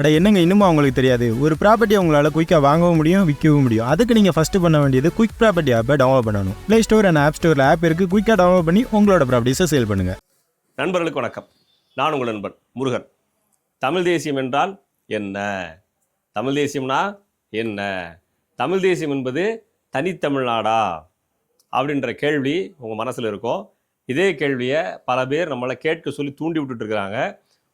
அட என்னங்க இன்னுமா அவங்களுக்கு தெரியாது? ஒரு ப்ராப்பர்ட்டி உங்களால் குயிக்காக வாங்கவும் முடியும் விற்கவும் முடியும். அதுக்கு நீங்கள் ஃபஸ்ட்டு பண்ண வேண்டியது குயிக் ப்ராப்பர்ட்டி ஆப்பை டவுன்லோட் பண்ணணும். ப்ளே ஸ்டோர் அண்ட் ஆப் ஸ்டோரில் ஆப் இருக்குது குயிக்காக டவுன்லோட் பண்ணி உங்களோட ப்ராப்பர்ட்டிஸை சேல் பண்ணுங்கள் நண்பர்களுக்கு வணக்கம். நான் உங்கள் நண்பன் முருகன். தமிழ் தேசியம் என்றால் என்ன? தமிழ் தேசியம்னா என்ன? தமிழ் தேசியம் என்பது தனித்தமிழ்நாடா அப்படின்ற கேள்வி உங்கள் மனசில் இருக்கும் இதே கேள்வியை பல பேர் நம்மளை கேட்க சொல்லி தூண்டி விட்டுட்டு இருக்கிறாங்க.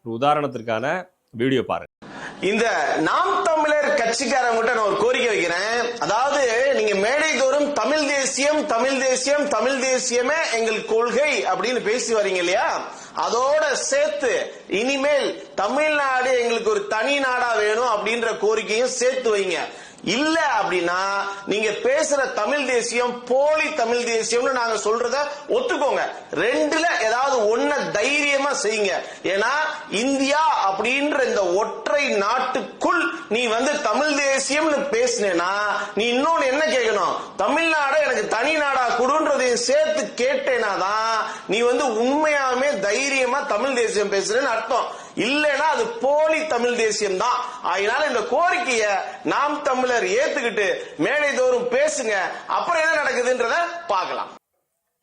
ஒரு உதாரணத்திற்கான வீடியோ பாருங்கள் இந்த நாம் தமிழர் கட்சிக்காரங்கிட்ட நான் ஒரு கோரிக்கை வைக்கிறேன். அதாவது நீங்க மேடை தோறும் தமிழ் தேசியம் தமிழ் தேசியம் தமிழ் தேசியமே எங்கள் கொள்கை அப்படின்னு பேசி வரீங்க இல்லையா? அதோட சேர்த்து இனிமேல் தமிழ்நாடு எங்களுக்கு ஒரு தனி நாடா வேணும் அப்படின்ற கோரிக்கையும் சேர்த்து வைங்க. இல்ல அப்படின்னா நீங்க பேசுற தமிழ் தேசியம் போலி தமிழ் தேசியம்னு நாங்க சொல்றத ஒத்துக்கோங்க. ரெண்டுல ஏதாவது ஒன்ன தைரியமா செய்யுங்க. ஏன்னா இந்தியா அப்படின்ற இந்த ஒற்றை நாட்டுக்குள் நீ வந்து தமிழ் தேசியம்னு பேசினேன்னா நீ இன்னொன்னு என்ன கேட்கணும் தமிழ்நாடு எனக்கு தனி நாடா கொடுன்றதையும் சேர்த்து கேட்டேனா தான் நீ வந்து உண்மையாமே தைரியமா தமிழ் தேசியம் பேசுறேன்னு அர்த்தம். இல்லைன்னா அது போலி தமிழ் தேசியம் தான் அதனால இந்த கோரிக்கைய நாம் தமிழர் ஏத்துக்கிட்டு மேடை தோறும் பேசுங்க. அப்புறம் என்ன நடக்குதுன்றத பார்க்கலாம்.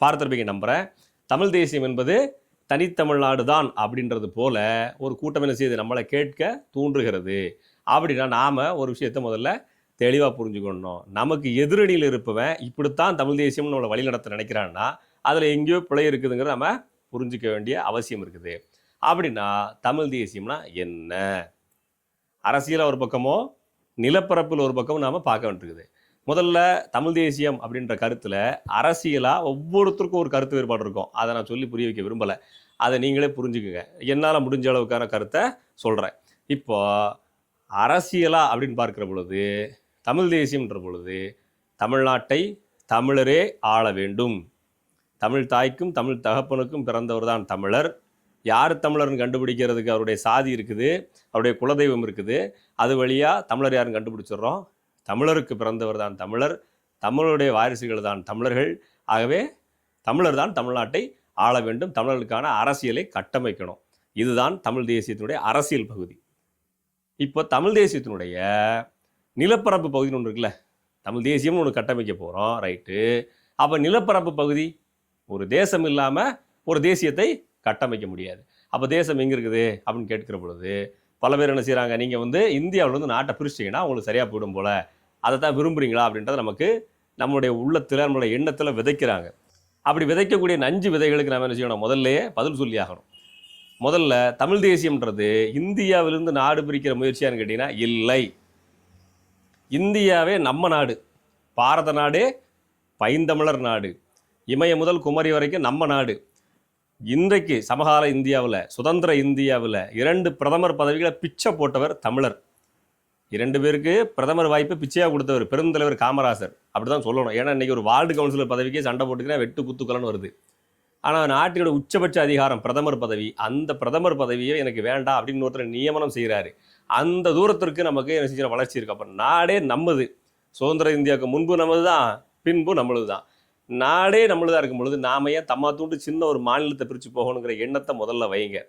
பார்த்திருப்பீங்க நம்புறேன். தமிழ் தேசியம் என்பது தனித்தமிழ்நாடு தான் அப்படின்றது போல ஒரு கூட்டம் என்ன செய்யுது? நம்மளை கேட்க தூண்டுகிறது. அப்படின்னா நாம் ஒரு விஷயத்த முதல்ல தெளிவாக புரிஞ்சுக்கணும். நமக்கு எதிரணியில் இருப்பவன் இப்படித்தான் தமிழ் தேசியம்னு நம்மளை வழிநடத்த நினைக்கிறான்னா அதில் எங்கேயோ பிழை இருக்குதுங்கிறத நம்ம புரிஞ்சிக்க வேண்டிய அவசியம் இருக்குது. அப்படின்னா தமிழ் தேசியம்னா என்ன? அரசியலில் ஒரு பக்கமோ நிலப்பரப்பில் ஒரு பக்கமும் நாம் பார்க்க வேண்டியிருக்குது. முதல்ல தமிழ் தேசியம் அப்படின்ற கருத்தில் அரசியலாக ஒவ்வொருத்தருக்கும் ஒரு கருத்து வேறுபாடு இருக்கும். அதை நான் சொல்லி புரிய வைக்க விரும்பலை. அதை நீங்களே புரிஞ்சுக்குங்க. என்னால் முடிஞ்ச அளவுக்கான கருத்தை சொல்கிறேன் இப்போ அரசியலாக அப்படின்னு பார்க்குற பொழுது தமிழ் தேசியம்ன்ற பொழுது தமிழ்நாட்டை தமிழரே ஆள வேண்டும். தமிழ் தாய்க்கும் தமிழ் தகப்பனுக்கும் பிறந்தவர் தான் தமிழர். யார் தமிழர்னு கண்டுபிடிக்கிறதுக்கு அவருடைய சாதி இருக்குது அவருடைய குலதெய்வம் இருக்குது. அது வழியாக தமிழர் யாருன்னு கண்டுபிடிச்சிடுறோம். தமிழருக்கு பிறந்தவர் தான் தமிழர் தமிழருடைய வாரிசுகள் தான் தமிழர்கள். ஆகவே தமிழர் தான் தமிழ்நாட்டை ஆள வேண்டும். தமிழர்களுக்கான அரசியலை கட்டமைக்கணும். இதுதான் தமிழ் தேசியத்தினுடைய அரசியல் பகுதி. இப்போ தமிழ் தேசியத்தினுடைய நிலப்பரப்பு பகுதின்னு ஒன்று இருக்குல்ல? தமிழ் தேசியம்னு ஒன்று கட்டமைக்க போகிறோம் ரைட்டு அப்போ நிலப்பரப்பு பகுதி ஒரு தேசம் இல்லாமல் ஒரு தேசியத்தை கட்டமைக்க முடியாது. அப்போ தேசம் எங்கே இருக்குது? அப்படின்னு கேட்கிற பொழுது பல பேர் என்ன செய்கிறாங்க நீங்கள் வந்து இந்தியாவில் வந்து நாட்டை பிரிச்சிட்டிங்கன்னா உங்களுக்கு சரியாக போயிடும் போல். அதை தான் விரும்புகிறீங்களா அப்படின்றத நமக்கு நம்மளுடைய உள்ளத்தில் நம்மளுடைய எண்ணத்தில் விதைக்கிறாங்க. அப்படி விதைக்கக்கூடிய நஞ்சு விதைகளுக்கு நம்ம என்ன செய்யணும்? முதல்லயே பதில் சொல்லி ஆகணும். முதல்ல தமிழ் தேசியம்ன்றது இந்தியாவிலிருந்து நாடு பிரிக்கிற முயற்சியான்னு கேட்டிங்கன்னா இல்லை. இந்தியாவே நம்ம நாடு. பாரத நாடே பைந்தமிழர் நாடு. இமய முதல் குமரி வரைக்கும் நம்ம நாடு. இன்றைக்கு சமகால இந்தியாவில் சுதந்திர இந்தியாவில் இரண்டு பிரதமர் பதவிகளை பிச்சை போட்டவர் தமிழர். இரண்டு பேருக்கு பிரதமர் வாய்ப்பு பிச்சையாக கொடுத்தவர் பெருந்தலைவர் காமராசர். அப்படி தான் சொல்லணும். ஏன்னா இன்றைக்கி ஒரு வார்டு கவுன்சிலர் பதவிக்கே சண்டை போட்டுக்கினா வெட்டு குத்துக்கலன்னு வருது. ஆனால் நாட்டினோட உச்சபட்ச அதிகாரம் பிரதமர் பதவி. அந்த பிரதமர் பதவியை எனக்கு வேண்டாம் அப்படின்னு ஒருத்தர் நியமனம் செய்கிறாரு அந்த தூரத்திற்கு நமக்கு என்ன செஞ்ச வளர்ச்சி இருக்கு. அப்போ நாடே நம்மது. சுதந்திர இந்தியாவுக்கு முன்பு நமது தான் பின்பு நம்மளது தான் நாடே நம்மளுதாக இருக்கும் பொழுது நாம ஏன் தம்மா தூண்டு சின்ன ஒரு மாநிலத்தை பிரித்து போகணுங்கிற எண்ணத்தை முதல்ல வைங்க.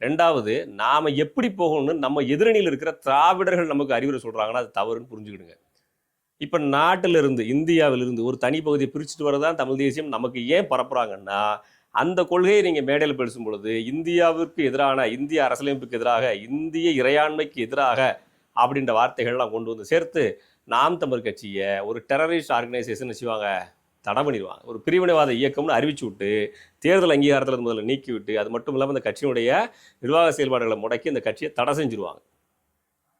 ரெண்டாவது நாம் எப்படி போகணும்னு நம்ம எதிரணியில் இருக்கிற திராவிடர்கள் நமக்கு அறிவுரை சொல்கிறாங்கன்னா அது தவறுன்னு புரிஞ்சுக்கிடுங்க. இப்போ நாட்டிலிருந்து இந்தியாவிலிருந்து ஒரு தனி பகுதியை பிரிச்சுட்டு வரதான் தமிழ் தேசியம் நமக்கு ஏன் பரப்புகிறாங்கன்னா அந்த கொள்கையை நீங்கள் மேடையில் பேசும் பொழுது இந்தியாவிற்கு எதிரான இந்திய அரசியலமைப்புக்கு எதிராக இந்திய இறையாண்மைக்கு எதிராக அப்படின்ற வார்த்தைகள்லாம் கொண்டு வந்து சேர்த்து நாம் தமிழ் கட்சியை ஒரு டெரரிஸ்ட் ஆர்கனைசேஷன் செய்வாங்க தடை பண்ணிடுவாங்க ஒரு பிரிவினைவாத இயக்கம்னு அறிவிச்சு விட்டு தேர்தல் அங்கீகாரத்தில் முதல்ல நீக்கி விட்டு அது மட்டும் இல்லாமல் இந்த கட்சியினுடைய நிர்வாக செயல்பாடுகளை முடக்கி இந்த கட்சியை தடை செஞ்சிருவாங்க.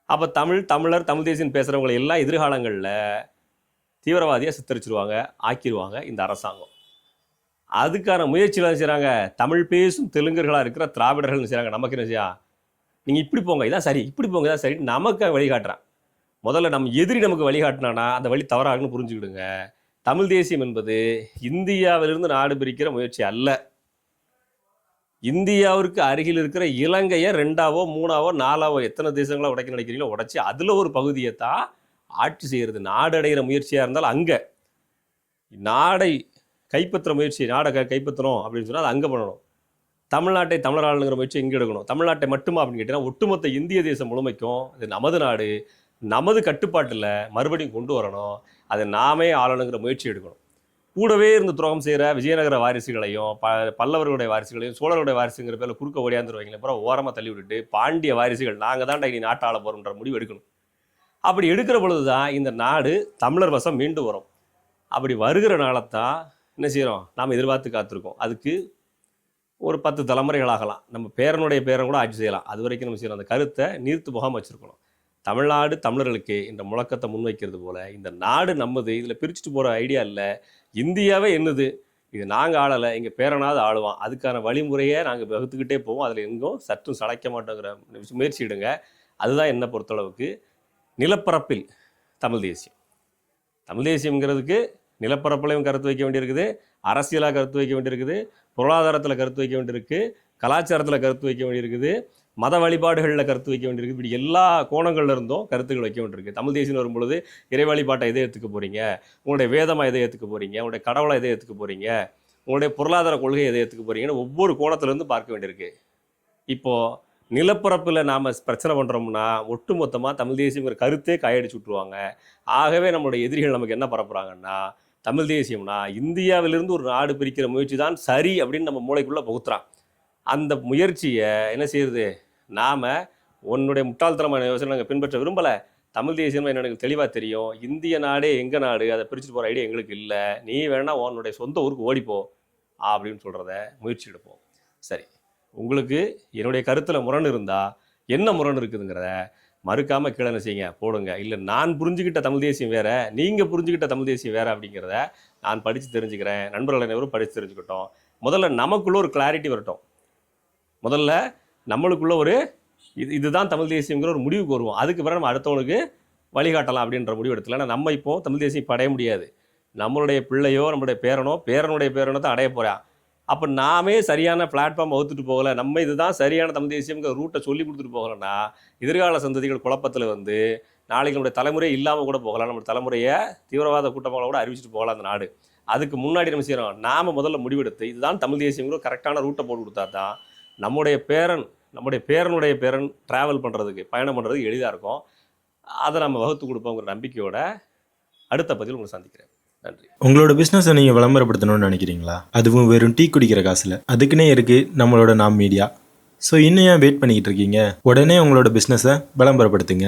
அப்போ தமிழ் தமிழர் தமிழ் தேசியம் பேசுகிறவங்களை எல்லாம் எதிர்காலங்களில் தீவிரவாதியாக சித்தரிச்சிருவாங்க ஆக்கிடுவாங்க இந்த அரசாங்கம். அதுக்கான முயற்சிகள் செய்கிறாங்க தமிழ் பேசும் தெலுங்கர்களாக இருக்கிற திராவிடர்கள் செய்கிறாங்க நமக்கு என்ன செய்யா? நீங்கள் இப்படி போங்க இதான் சரி இப்படி போங்க இதான் சரி நமக்கு வழிகாட்டுறான். முதல்ல நம்ம எதிரி நமக்கு வழிகாட்டினானா அந்த வழி தவறாகுன்னு புரிஞ்சுக்கிடுங்க. தமிழ் தேசியம் என்பது இந்தியாவிலிருந்து நாடு பிரிக்கிற முயற்சி அல்ல. இந்தியாவிற்கு அருகில் இருக்கிற இலங்கையை ரெண்டாவோ மூணாவோ நாலாவோ எத்தனை தேசங்களோ உடைக்க நினைக்கிறீங்களோ உடைச்சி அதில் ஒரு பகுதியை தான் ஆட்சி செய்கிறது நாடு அடைகிற முயற்சியாக இருந்தால் அங்கே. நாடை கைப்பற்ற முயற்சி நாடை கைப்பற்றணும் அப்படின்னு சொன்னால் அது அங்கே பண்ணணும். தமிழ்நாட்டை தமிழர் ஆளுங்கிற முயற்சி எங்கே எடுக்கணும். தமிழ்நாட்டை மட்டுமா அப்படின்னு கேட்டீங்கன்னா ஒட்டுமொத்த இந்திய தேசம் முழுமைக்கும் இது நமது நாடு. நமது கட்டுப்பாட்டில் மறுபடியும் கொண்டு வரணும். அதை நாமே ஆளணுங்கிற முயற்சி எடுக்கணும். கூடவே இருந்து துரோகம் செய்கிற விஜயநகர வாரிசுகளையும் ப பல்லவர்களுடைய வாரிசுகளையும் சோழருடைய வாரிசுங்கிற பேரில் குறுக்க ஓடியாந்துருவாங்களே அப்புறம் ஓரமாக தள்ளி விட்டுட்டு பாண்டிய வாரிசுகள் நாங்கள் தான் இனி நாட்டை போகிறோம்ன்ற போகிறோன்ற முடிவு எடுக்கணும். அப்படி எடுக்கிற பொழுது தான் இந்த நாடு தமிழர் வசம் மீண்டு வரும். அப்படி வருகிற தான் என்ன செய்கிறோம் நாம் எதிர்பார்த்து காத்திருக்கோம். அதுக்கு ஒரு பத்து தலைமுறைகள் ஆகலாம் நம்ம பேரனுடைய பேரன் கூட ஆட்சி செய்யலாம். அது வரைக்கும் நம்ம செய்யணும் அந்த கருத்தை நீர்த்து போகாமல் வச்சுருக்கணும். தமிழ்நாடு தமிழர்களுக்கு என்ற முழக்கத்தை முன்வைக்கிறது போல இந்த நாடு நம்மது இதில் பிரிச்சுட்டு போகிற ஐடியா இல்லை இந்தியாவே என்னது? இது நாங்கள் ஆளலை எங்கள் பேரனாவது ஆளுவான் அதுக்கான வழிமுறையை நாங்கள் வகுத்துக்கிட்டே போவோம் அதில் எங்கும் சற்றும் சளைக்க மாட்டோங்கிற முயற்சி எடுங்க. அதுதான் என்னை பொறுத்தளவுக்கு நிலப்பரப்பில் தமிழ் தேசியம். தமிழ் தேசியம்ங்கிறதுக்கு நிலப்பரப்புலையும் கருத்து வைக்க வேண்டியிருக்குது அரசியலாக கருத்து வைக்க வேண்டியிருக்குது பொருளாதாரத்தில் கருத்து வைக்க வேண்டியிருக்கு கலாச்சாரத்தில் கருத்து வைக்க வேண்டியிருக்குது மத வழிபாடுகளில் கருத்து வைக்க வேண்டியிருக்கு. இப்படி எல்லா கோணங்கள்ல இருந்தும் கருத்துக்கள் வைக்க வேண்டியிருக்கு. தமிழ் தேசியம் வரும்பொழுது இறை வழிபாட்டை எதை ஏற்றுக்க போகிறீங்க உங்களுடைய வேதமாக எதை ஏற்றுக்க போகிறீங்க உங்களுடைய கடவுளை எதை ஏற்றுக்க போகிறீங்க உங்களுடைய பொருளாதார கொள்கை எதை ஏற்றுக்க போகிறீங்கன்னு ஒவ்வொரு கோணத்துலேருந்து பார்க்க வேண்டியிருக்கு. இப்போது நிலப்பரப்பில் நாம் பிரச்சனை பண்ணுறோம்னா ஒட்டுமொத்தமாக தமிழ் தேசியங்கிற கருத்தே கையடிச்சு விட்ருவாங்க ஆகவே நம்மளுடைய எதிரிகள் நமக்கு என்ன பரப்புகிறாங்கன்னா தமிழ் தேசியம்னா இந்தியாவிலிருந்து ஒரு நாடு பிரிக்கிற முயற்சி தான் சரி அப்படின்னு நம்ம மூளைக்குள்ளே புகுத்துறான். அந்த முயற்சியை என்ன செய்யுது நாம் உன்னுடைய முட்டாள்தனமான யோசனை நாங்கள் பின்பற்ற விரும்பலை. தமிழ் தேசியம் என்ன எனக்கு தெளிவாக தெரியும். இந்திய நாடே எங்கள் நாடு? அதை பிரிச்சுட்டு போகிற ஐடியா எங்களுக்கு இல்லை. நீ வேணா உன்னுடைய சொந்த ஊருக்கு ஓடிப்போ அப்படின்னு சொல்கிறத முயற்சி எடுப்போம் சரி. உங்களுக்கு என்னுடைய கருத்தில் முரண் இருந்தால் என்ன முரண் இருக்குதுங்கிறத மறுக்காமல் கீழே என்ன செய்யுங்க போடுங்க. இல்லை நான் புரிஞ்சுக்கிட்ட தமிழ் தேசியம் வேறு நீங்கள் புரிஞ்சுக்கிட்ட தமிழ் தேசியம் வேறு அப்படிங்கிறத நான் படித்து தெரிஞ்சுக்கிறேன். நண்பர்கள் அனைவரும் படித்து தெரிஞ்சுக்கிட்டோம். முதல்ல நமக்குள்ளே ஒரு கிளாரிட்டி வரட்டும். முதல்ல நம்மளுக்குள்ள ஒரு இது இதுதான் தமிழ் தேசியங்கிற ஒரு முடிவுக்கு வருவோம் அதுக்கு பிறகு நம்ம அடுத்தவனுக்கு வழிகாட்டலாம் அப்படின்ற முடிவு எடுத்துல நம்ம இப்போ தமிழ் தேசியம் இப்போ அடைய முடியாது. நம்மளுடைய பிள்ளையோ நம்மளுடைய பேரனோ பேரனுடைய பேரனோ தான் அடைய போகிறான் அப்போ நாமே சரியான பிளாட்ஃபார்ம் வகுத்துட்டு போகலை. நம்ம இதுதான் சரியான தமிழ் தேசியங்கிற ரூட்டை சொல்லி கொடுத்துட்டு போகலன்னா எதிர்கால சந்ததிகள் குழப்பத்தில் வந்து நாளைக்கு நம்முடைய தலைமுறை இல்லாமல் கூட போகலாம். நம்ம தலைமுறையை தீவிரவாத கூட்டமாக கூட அறிவிச்சிட்டு போகலாம் அந்த நாடு. அதுக்கு முன்னாடி நம்ம செய்கிறோம் நாம் முதல்ல முடிவெடுத்து இதுதான் தமிழ் தேசியங்கிற கரெக்டான ரூட்டை போட்டு கொடுத்தா தான் நம்முடைய பேரன் நம்முடைய பேரனுடைய பேரன் ட்ராவல் பண்ணுறதுக்கு பயணம் பண்ணுறதுக்கு எளிதாக இருக்கும். அதை நம்ம வகுத்து கொடுப்போங்கிற நம்பிக்கையோட அடுத்த பதில் உங்களை சந்திக்கிறேன். நன்றி. உங்களோட பிஸ்னஸை நீங்கள் விளம்பரப்படுத்தணும்னு நினைக்கிறீங்களா? அதுவும் வெறும் டீ குடிக்கிற காசில். அதுக்குன்னே இருக்குது நம்மளோட நாம் மீடியா ஸோ இன்னும் ஏன் வெயிட் பண்ணிக்கிட்டு இருக்கீங்க? உடனே உங்களோட பிஸ்னஸை விளம்பரப்படுத்துங்க.